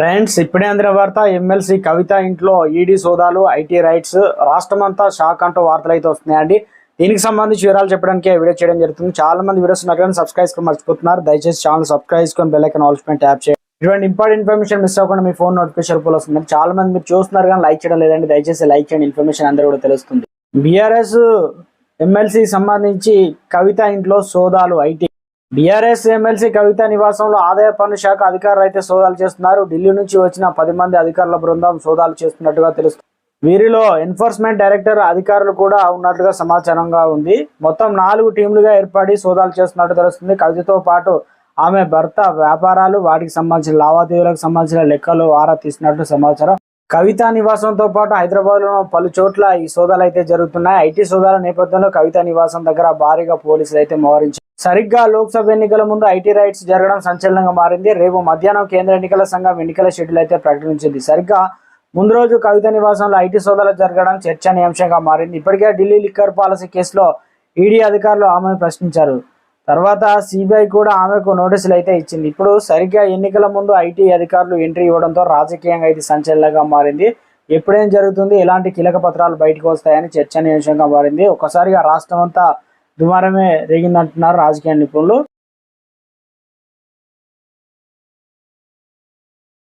Friends ఇప్పుడే అందిన వార్త ఎమ్మెల్సీ కవిత ఇంట్లో ఈడీ సోదాలు ఐటీ రైట్స్ రాష్ట్రం అంతా షాక్ అంటూ వార్తలు అయితే వస్తున్నాయండి. దీనికి సంబంధించి వివరాలు చెప్పడానికి వీడియో చేయడం జరుగుతుంది. చాలా మంది వీడియోస్ నగరం కానీ సబ్స్క్రైబ్ చేసుకొని మర్చిపోతున్నారు. దయచేసి ఛానల్ సబ్స్క్రైబ్ చేసుకొని బెల్లైకన్ ఆల్స్మెంట్ ట్యాప్ చేయండి. ఇటువంటి ఇంపార్టెంట్ ఇన్ఫర్మేషన్ మిస్ అవ్వకుండా మీ ఫోన్ నోటిఫికేషన్ పోల్ వస్తుంది చాలా మంది మీరు చూస్తున్నారు కానీ లైక్ చేయడం లేదండి. దయచేసి లైక్ చేయండి. ఇన్ఫర్మేషన్ అందరూ కూడా తెలుస్తుంది. బీఆర్ఎస్ ఎమ్మెల్సీ సంబంధించి కవిత ఇంట్లో సోదాలు ఐటీ బీఆర్ఎస్ ఎమ్మెల్సీ కవిత నివాసంలో ఆదాయ పన్ను శాఖ అధికారులు అయితే సోదాలు చేస్తున్నారు. ఢిల్లీ నుంచి వచ్చిన పది మంది అధికారుల బృందం సోదాలు చేస్తున్నట్టుగా తెలుస్తుంది. వీరిలో ఎన్ఫోర్స్మెంట్ డైరెక్టర్ అధికారులు కూడా ఉన్నట్లుగా సమాచారంగా ఉంది. మొత్తం నాలుగు టీంలుగా ఏర్పడి సోదాలు చేస్తున్నట్టు తెలుస్తుంది. కవితతో పాటు ఆమె భర్త వ్యాపారాలు వాటికి సంబంధించిన లావాదేవీలకు సంబంధించిన లెక్కలు ఆరా తీసినట్టు సమాచారం. కవిత నివాసంతో పాటు హైదరాబాద్లో పలు చోట్ల ఈ సోదాలు అయితే జరుగుతున్నాయి. ఐటీ సోదాల నేపథ్యంలో కవిత నివాసం దగ్గర భారీగా పోలీసులు అయితే మోహరించారు. సరిగ్గా లోక్సభ ఎన్నికల ముందు ఐటీ రైట్స్ జరగడం సంచలనంగా మారింది. రేపు మధ్యాహ్నం కేంద్ర ఎన్నికల సంఘం ఎన్నికల షెడ్యూల్ అయితే ప్రకటించింది. సరిగ్గా ముందు రోజు కవిత నివాసంలో ఐటీ సోదాలు జరగడం చర్చనీయాంశంగా మారింది. ఇప్పటికే ఢిల్లీ లిక్కర్ పాలసీ కేసులో ఈడీ అధికారులు ఆమెను ప్రశ్నించారు. తర్వాత సిబిఐ కూడా ఆమెకు నోటీసులు అయితే ఇచ్చింది. ఇప్పుడు సరిగ్గా ఎన్నికల ముందు ఐటీ అధికారులు ఎంట్రీ ఇవ్వడంతో రాజకీయంగా ఇది సంచలనంగా మారింది. ఎప్పుడేం జరుగుతుంది? ఎలాంటి కీలక పత్రాలు బయటకు వస్తాయని చర్చనీయాంశంగా మారింది. ఒక్కసారిగా రాష్ట్రం అంతా దుమారమే రేగిందంటున్నారు రాజకీయ నిపుణులు.